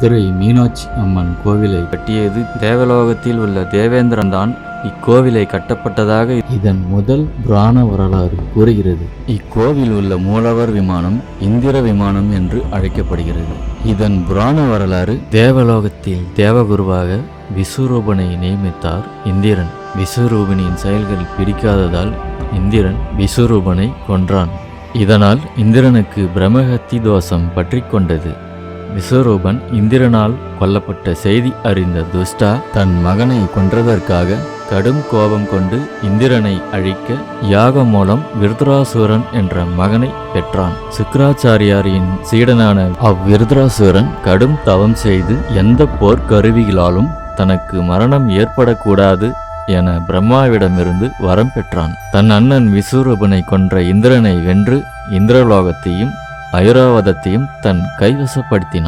மதுரை மீனாட்சி அம்மன் கோவிலை கட்டியது தேவலோகத்தில் உள்ள தேவேந்திரன் தான். இக்கோவிலை கட்டப்பட்டதாக இதன் முதல் புராண வரலாறு கூறுகிறது. இக்கோவில் உள்ள மூலவர் விமானம் இந்திர விமானம் என்று அழைக்கப்படுகிறது. இதன் புராண வரலாறு தேவலோகத்தில் தேவகுருவாக விஸ்வரூபனை நியமித்தார் இந்திரன். விஸ்வரூபனின் செயல்கள் பிடிக்காததால் இந்திரன் விஸ்வரூபனை கொன்றான். இதனால் இந்திரனுக்கு பிரம்மஹத்தி தோஷம் பற்றி கொண்டது விஸ்வரூபன் இந்திரனால் கொல்லப்பட்ட செய்தி அறிந்த துஷ்டா தன் மகனை கொன்றதற்காக கடும் கோபம் கொண்டு இந்திரனை அழிக்க யாகம் மூலம் விருத்ராசுரன் என்ற மகனை பெற்றான். சுக்கராச்சாரியாரின் சீடனான அவ்விருத்ராசுரன் கடும் தவம் செய்து எந்த போர்க்கருவிகளாலும் தனக்கு மரணம் ஏற்படக்கூடாது என பிரம்மாவிடமிருந்து வரம் பெற்றான். தன் அண்ணன் விஸ்வரூபனை கொன்ற இந்திரனை வென்று இந்திரலோகத்தையும் ஐராவதத்தையும் தன் கைவசப்படுத்தினான்.